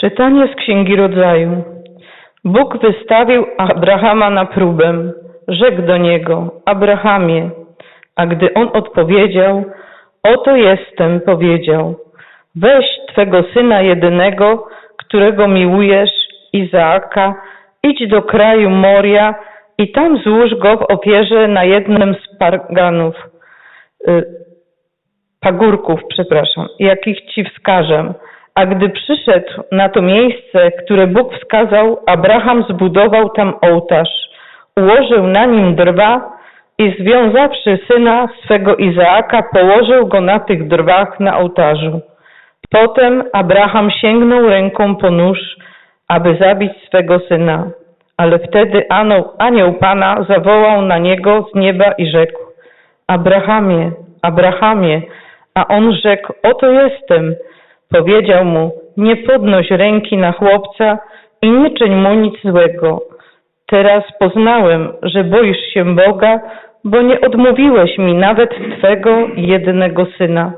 Czytanie z Księgi Rodzaju. Bóg wystawił Abrahama na próbę. Rzekł do niego, Abrahamie, a gdy on odpowiedział, oto jestem, powiedział, weź twego syna jedynego, którego miłujesz, Izaaka, idź do kraju Moria i tam złóż go w ofierze na jednym z parganów, y, pagórków, przepraszam, jakich ci wskażę. A gdy przyszedł na to miejsce, które Bóg wskazał, Abraham zbudował tam ołtarz, ułożył na nim drwa i związawszy syna swego Izaaka, położył go na tych drwach na ołtarzu. Potem Abraham sięgnął ręką po nóż, aby zabić swego syna. Ale wtedy anioł, anioł Pana zawołał na niego z nieba i rzekł, Abrahamie, Abrahamie, a on rzekł, oto jestem. Powiedział mu, nie podnoś ręki na chłopca i nie czyń mu nic złego. Teraz poznałem, że boisz się Boga, bo nie odmówiłeś mi nawet Twego jedynego syna.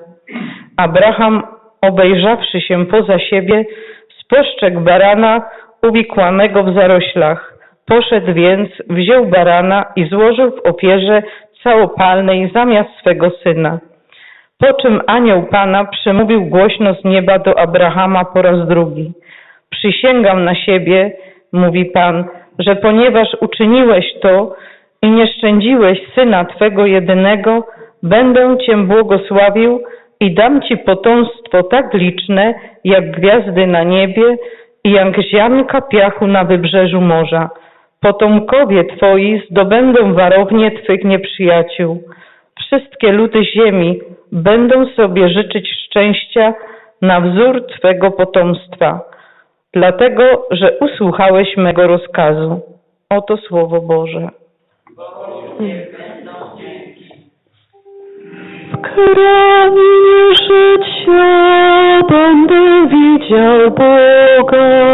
Abraham, obejrzawszy się poza siebie, spostrzegł barana uwikłanego w zaroślach. Poszedł więc, wziął barana i złożył w ofierze całopalnej zamiast swego syna. Po czym anioł Pana przemówił głośno z nieba do Abrahama po raz drugi. Przysięgam na siebie, mówi Pan, że ponieważ uczyniłeś to i nie szczędziłeś syna Twego jedynego, będę Cię błogosławił i dam Ci potomstwo tak liczne, jak gwiazdy na niebie i jak ziarnka piachu na wybrzeżu morza. Potomkowie Twoi zdobędą warownię Twych nieprzyjaciół. Wszystkie ludy ziemi będą sobie życzyć szczęścia na wzór Twego potomstwa, dlatego, że usłuchałeś mego rozkazu. Oto Słowo Boże. W krainie życia będę widział Boga.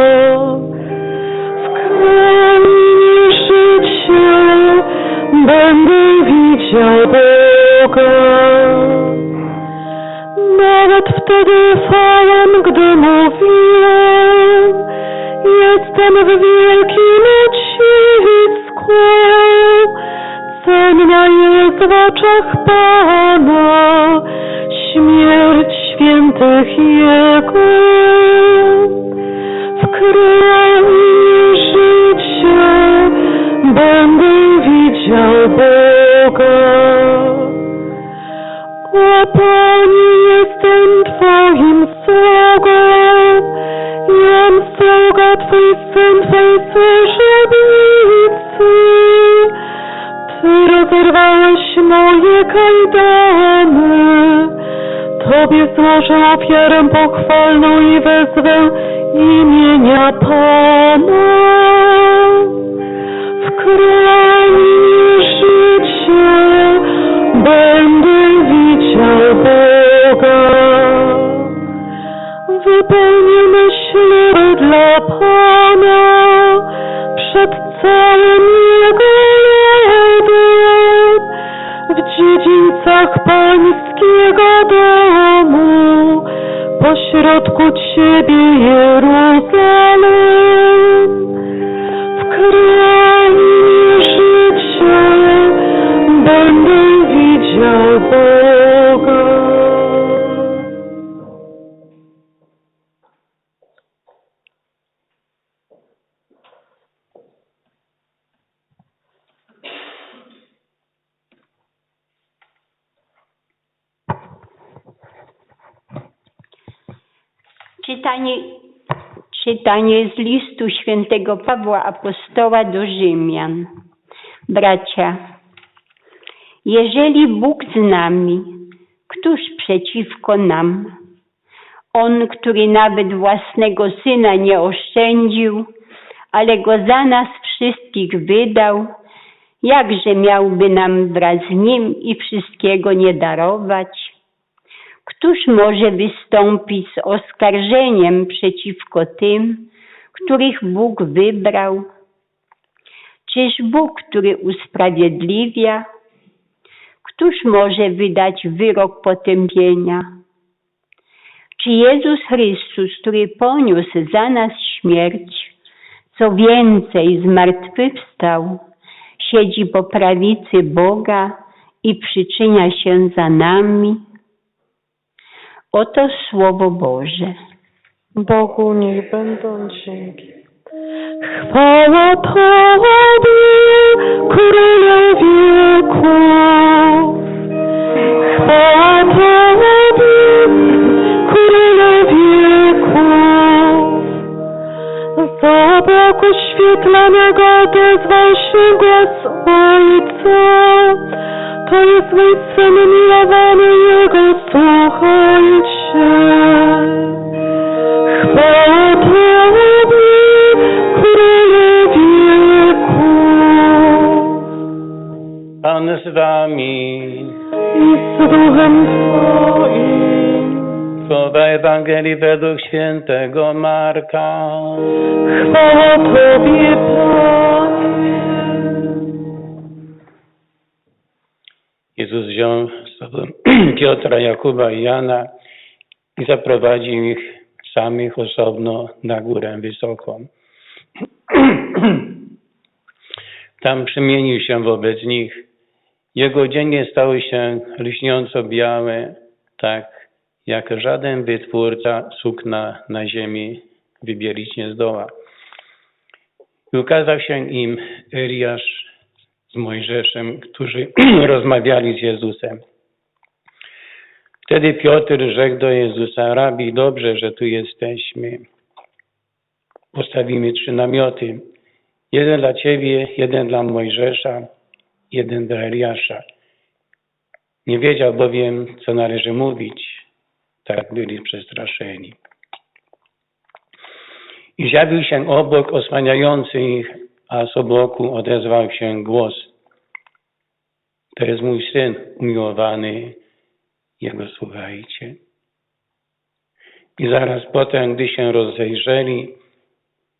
Gdy jestem w wielkim ucisku. Cenna jest w oczach Pana śmierć świętych Jego. W krainie życia będę syn Twej służebnicy. Ty rozerwałeś moje kajdany, Tobie złożę ofiarę pochwalną i wezwę imienia Pana. W krainie życia będę widział Boga. Wypełnię myśli dla Pana przed całym Jego ludem w dziedzińcach Pańskiego domu pośrodku Ciebie Jeruzalem. W krainie życia będę widział Boga. Czytanie, czytanie z listu świętego Pawła Apostoła do Rzymian. Bracia, jeżeli Bóg z nami, któż przeciwko nam? On, który nawet własnego Syna nie oszczędził, ale Go za nas wszystkich wydał, jakże miałby nam wraz z Nim i wszystkiego nie darować? Któż może wystąpić z oskarżeniem przeciwko tym, których Bóg wybrał? Czyż Bóg, który usprawiedliwia? Któż może wydać wyrok potępienia? Czy Jezus Chrystus, który poniósł za nas śmierć, co więcej zmartwychwstał, siedzi po prawicy Boga i przyczynia się za nami? Oto Słowo Boże. Bogu niech będą dzięki. Chwała Tobie, Królu wieków. Chwała Tobie, Królu wieków. Z obok oświetlanego odezwał się głos Ojca. To jest mój Syn miłowany, Jego słuchajcie. Chwała Tobie, Królu wieków. Pan z wami. I z duchem Twoim. Słowa Ewangelii według świętego Marka. Chwała Tobie, Panie. Jezus wziął z sobą Piotra, Jakuba i Jana i zaprowadził ich samych osobno na górę wysoką. Tam przemienił się wobec nich. Jego odzienie stało się lśniąco białe, tak jak żaden wytwórca sukna na ziemi wybielić nie zdoła. I ukazał się im Eliasz z Mojżeszem, którzy rozmawiali z Jezusem. Wtedy Piotr rzekł do Jezusa, Rabi, dobrze, że tu jesteśmy. Postawimy trzy namioty. Jeden dla Ciebie, jeden dla Mojżesza, jeden dla Eliasza. Nie wiedział bowiem, co należy mówić. Tak byli przestraszeni. I zjawił się obok osłaniający ich, a z oboku odezwał się głos. To jest mój syn umiłowany, jego słuchajcie. I zaraz potem, gdy się rozejrzeli,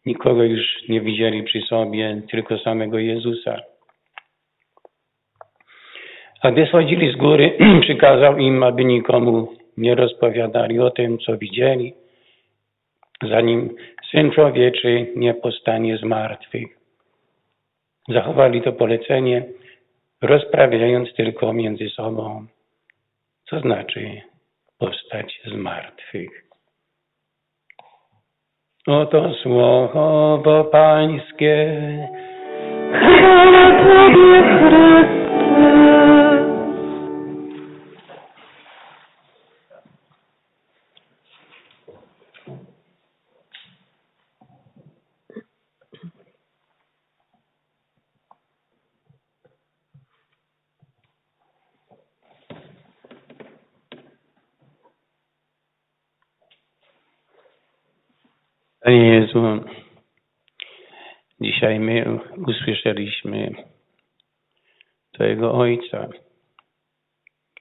nikogo już nie widzieli przy sobie, tylko samego Jezusa. A gdy schodzili z góry, przykazał im, aby nikomu nie rozpowiadali o tym, co widzieli, zanim Syn Człowieczy nie postanie z martwych. Zachowali to polecenie, rozprawiając tylko między sobą, co znaczy powstać z martwych. Oto słowo Pańskie. Chwała Tobie, Chryste. Panie Jezu, dzisiaj my usłyszeliśmy Twojego Ojca,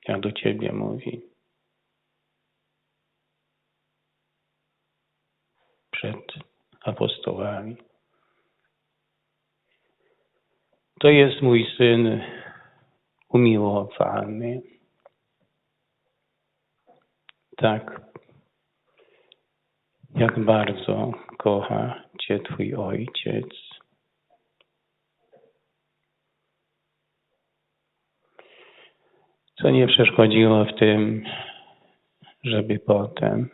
jak do Ciebie mówi. Przed apostołami. To jest mój Syn umiłowany. Tak, jak bardzo kocha Cię Twój Ojciec. Co nie przeszkodziło w tym, żeby potem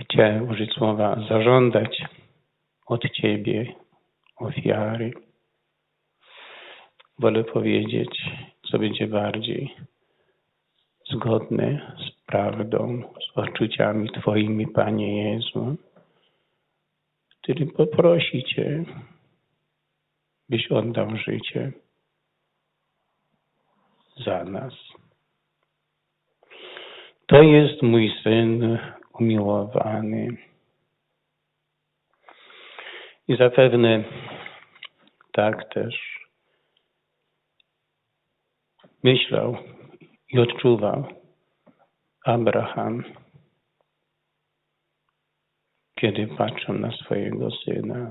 chciałem użyć słowa zażądać od Ciebie ofiary. Wolę powiedzieć, co będzie bardziej zgodne z prawdą, z odczuciami Twoimi, Panie Jezu, który poprosi Cię, byś oddał życie za nas. To jest mój Syn umiłowany. I zapewne tak też myślał i odczuwał Abraham, kiedy patrzył na swojego syna,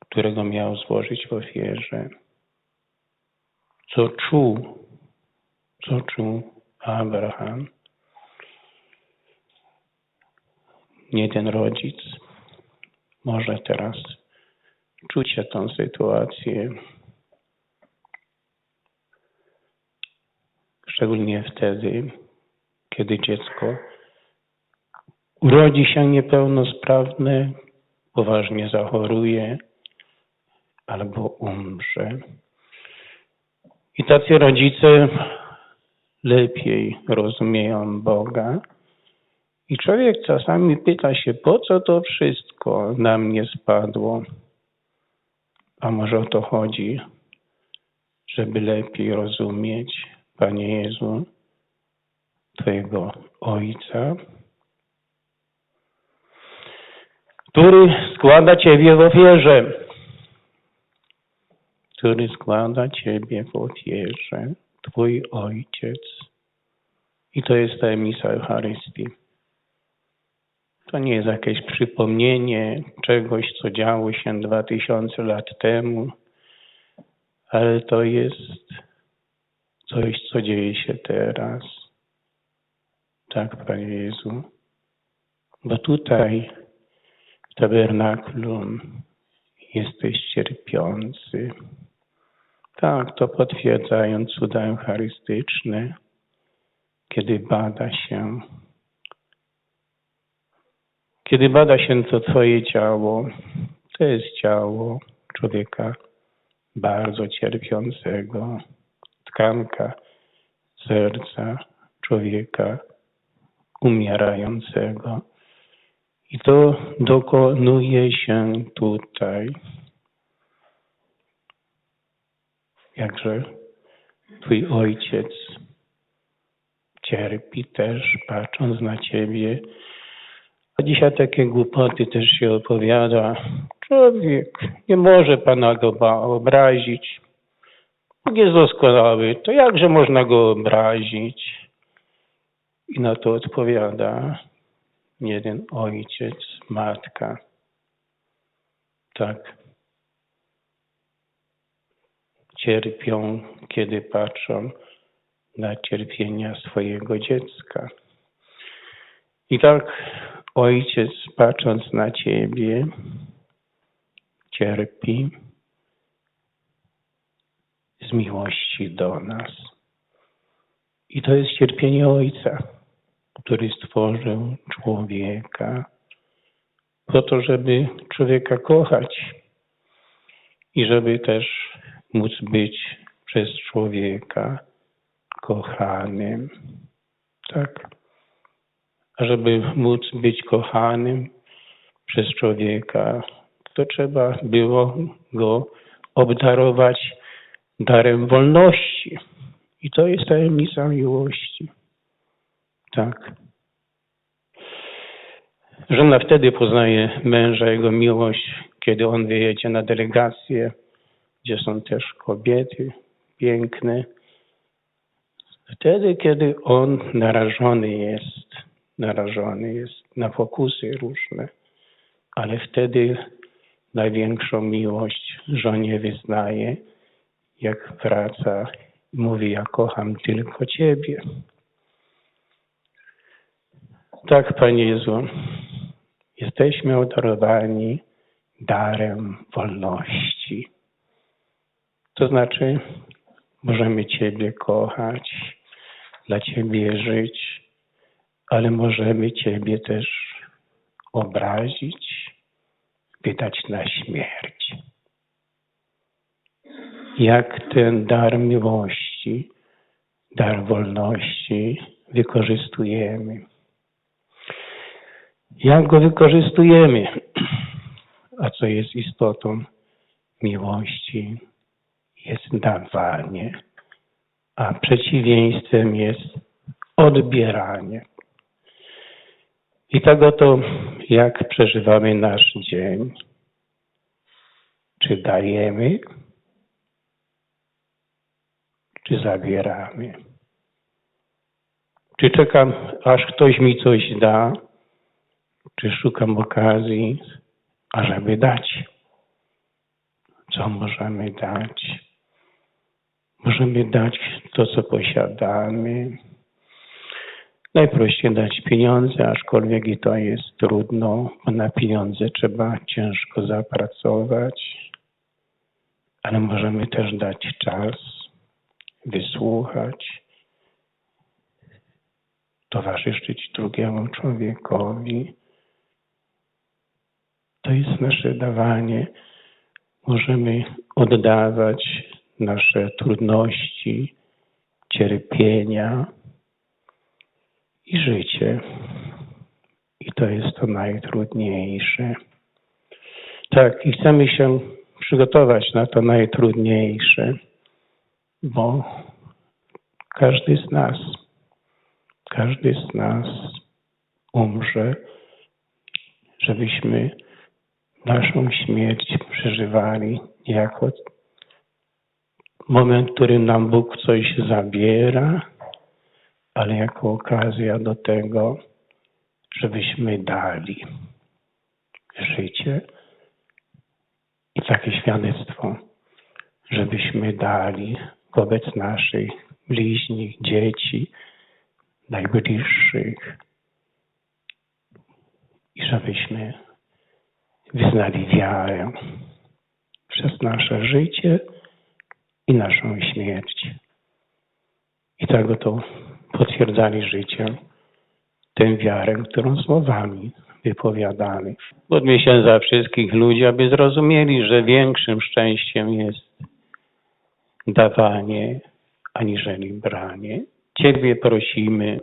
którego miał złożyć w ofierze. co czuł, co czuł Abraham. Nie ten rodzic może teraz czuć tą sytuację. Szczególnie wtedy, kiedy dziecko urodzi się niepełnosprawne, poważnie zachoruje albo umrze. I tacy rodzice lepiej rozumieją Boga. I człowiek czasami pyta się, po co to wszystko na mnie spadło? A może o to chodzi, żeby lepiej rozumieć, Panie Jezu, Twojego Ojca, który składa Ciebie w ofierze, który składa Ciebie w ofierze, Twój Ojciec. I to jest tajemnica Eucharystii. To nie jest jakieś przypomnienie czegoś, co działo się dwa tysiące lat temu, ale to jest coś, co dzieje się teraz. Tak, Panie Jezu. Bo tutaj w tabernakulum jesteś cierpiący. Tak, to potwierdzają cuda eucharystyczne, kiedy bada się, kiedy bada się to Twoje ciało, to jest ciało człowieka bardzo cierpiącego, tkanka serca człowieka umierającego. I to dokonuje się tutaj. Jakże Twój ojciec cierpi też, patrząc na Ciebie. A dzisiaj takie głupoty też się opowiada. Człowiek nie może Pana go obrazić. Bóg jest doskonały, to jakże można go obrazić? I na to odpowiada jeden ojciec, matka. Tak. Cierpią, kiedy patrzą na cierpienia swojego dziecka. I tak ojciec, patrząc na ciebie, cierpi z miłości do nas. I to jest cierpienie ojca który stworzył człowieka po to, żeby człowieka kochać i żeby też móc być przez człowieka kochanym. Tak. A żeby móc być kochanym przez człowieka, to trzeba było go obdarować darem wolności. I to jest tajemnica miłości. Tak. Żona wtedy poznaje męża, jego miłość, kiedy on wyjedzie na delegację, gdzie są też kobiety piękne. Wtedy, kiedy on narażony jest, narażony jest na fokusy różne, ale wtedy największą miłość żonie wyznaje, jak wraca i mówi, ja kocham tylko Ciebie. Tak, Panie Jezu, jesteśmy odarowani darem wolności. To znaczy, możemy Ciebie kochać, dla Ciebie żyć, ale możemy Ciebie też obrazić, wydać na śmierć. Jak ten dar miłości, dar wolności wykorzystujemy jak go wykorzystujemy. A co jest istotą miłości? Jest dawanie, a przeciwieństwem jest odbieranie. I tak oto, jak przeżywamy nasz dzień, czy dajemy, czy zabieramy. Czy czekam, aż ktoś mi coś da, czy szukam okazji, ażeby dać. Co możemy dać? Możemy dać to, co posiadamy. Najprościej dać pieniądze, aczkolwiek i to jest trudno, bo na pieniądze trzeba ciężko zapracować. Ale możemy też dać czas, wysłuchać, towarzyszyć drugiemu człowiekowi. To jest nasze dawanie. Możemy oddawać nasze trudności, cierpienia i życie. I to jest to najtrudniejsze. Tak, i chcemy się przygotować na to najtrudniejsze, bo każdy z nas, każdy z nas umrze, żebyśmy naszą śmierć przeżywali jako moment, w którym nam Bóg coś zabiera, ale jako okazja do tego, żebyśmy dali życie i takie świadectwo, żebyśmy dali wobec naszych bliźnich, dzieci, najbliższych i żebyśmy wyznali wiarę przez nasze życie i naszą śmierć. I tak oto potwierdzali życiem tę wiarę, którą słowami wypowiadali. Módlmy się za wszystkich ludzi, aby zrozumieli, że większym szczęściem jest dawanie, aniżeli branie. Ciebie prosimy,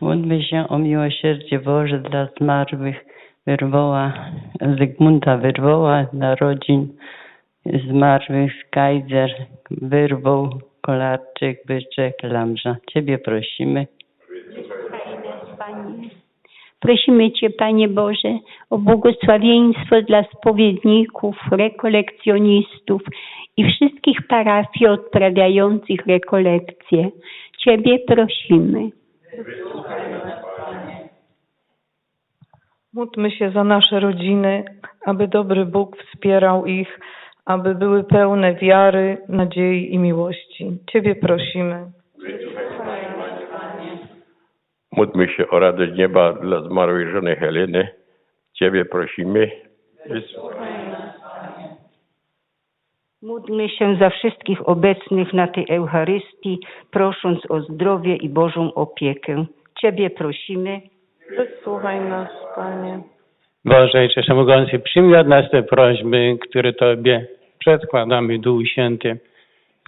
Módlmy się o miłosierdzie Boże dla zmarłych Wyrwoła, Zygmunta Wyrwoła, dla rodzin zmarłych Skajzer, Wyrwoł, Kolarczyk, Byczek, Lamża. Ciebie prosimy. Panie. Prosimy Cię, Panie Boże, o błogosławieństwo dla spowiedników, rekolekcjonistów i wszystkich parafii odprawiających rekolekcje. Ciebie prosimy. Módlmy się za nasze rodziny, aby dobry Bóg wspierał ich, aby były pełne wiary, nadziei i miłości. Ciebie prosimy. Módlmy się o radość nieba dla zmarłej żony Heleny. Ciebie prosimy. Módlmy się za wszystkich obecnych na tej Eucharystii, prosząc o zdrowie i Bożą opiekę. Ciebie prosimy. Wysłuchaj nas, Panie. Boże Wszechmogący, przyjmij od nas te prośby, które Tobie przedkładamy Duchu Święty,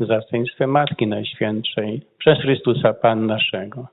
zastępstwem Matki Najświętszej, przez Chrystusa Pan naszego.